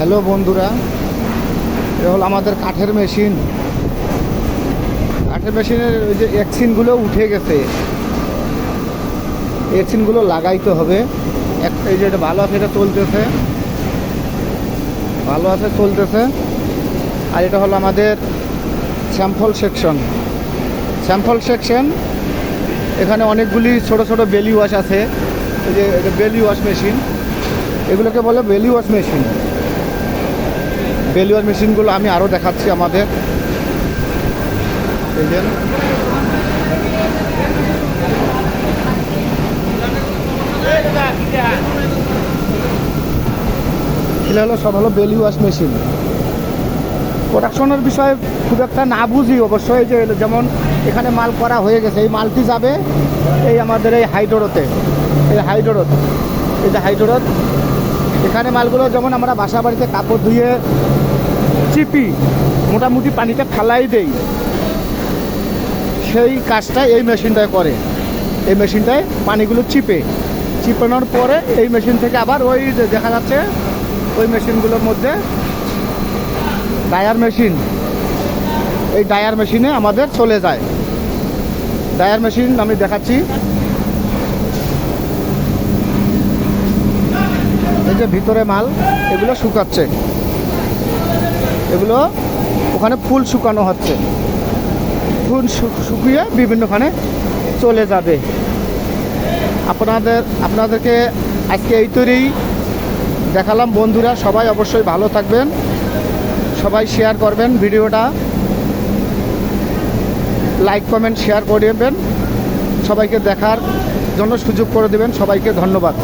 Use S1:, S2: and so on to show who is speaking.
S1: Hello বন্ধুরা, এ হলো আমাদের কাঠের মেশিন। কাঠের মেশিনের ওই যে এক্সিনগুলো উঠে গেছে। এক্সিনগুলো লাগাইতে হবে। এই যে এটা ভালো আছে, এটা চলতেছে। ভালো আছে, চলতেছে। আর এটা হলো আমাদের স্যাম্পল সেকশন। স্যাম্পল সেকশন, এখানে অনেকগুলি ছোট ছোট বেলি ওয়াশ আছে। এই যে এটা বেলি ওয়াশ মেশিন। এগুলোকে বলে belly wash machine. Belly wash মেশিনগুলো আমি আরও দেখাচ্ছি আমাদের। হলো সব হলো বেলি ওয়াশ মেশিন। প্রোডাকশনের বিষয়ে খুব একটা না বুঝি অবশ্যই যে যেমন এখানে মাল করা হয়ে গেছে, এই মালটি যাবে এই আমাদের এই হাইড্রোতে, এই হাইড্রোত, এই যে হাইড্রোত। এখানে মালগুলো যেমন আমরা বাসা বাড়িতে কাপড় ধুয়ে চিপি মোটামুটি পানিতে ফেলাই দেই। সেই কাজটা এই মেশিনটায় করে। এই মেশিনটায় পানিগুলো চিপে। চিপানোর পরে এই মেশিন থেকে আবার ওই দেখা যাচ্ছে, ওই মেশিনগুলোর মধ্যে ডায়ার মেশিন। এই ডায়ার মেশিনে আমাদের চলে যায়। ডায়ার মেশিন আমি দেখাচ্ছি। এই যে ভিতরে মাল, এগুলো শুকাচ্ছে। এগুলো ওখানে ফুল শুকানো হচ্ছে। ফুল শুকিয়ে বিভিন্নখানে চলে যাবে। আপনাদের, আপনাদেরকে আজকে এই তৈরি দেখালাম। বন্ধুরা, সবাই অবশ্যই ভালো থাকবেন। সবাই শেয়ার করবেন ভিডিওটা। লাইক কমেন্ট শেয়ার করে দেবেন। সবাইকে দেখার জন্য সুযোগ করে দেবেন। সবাইকে ধন্যবাদ।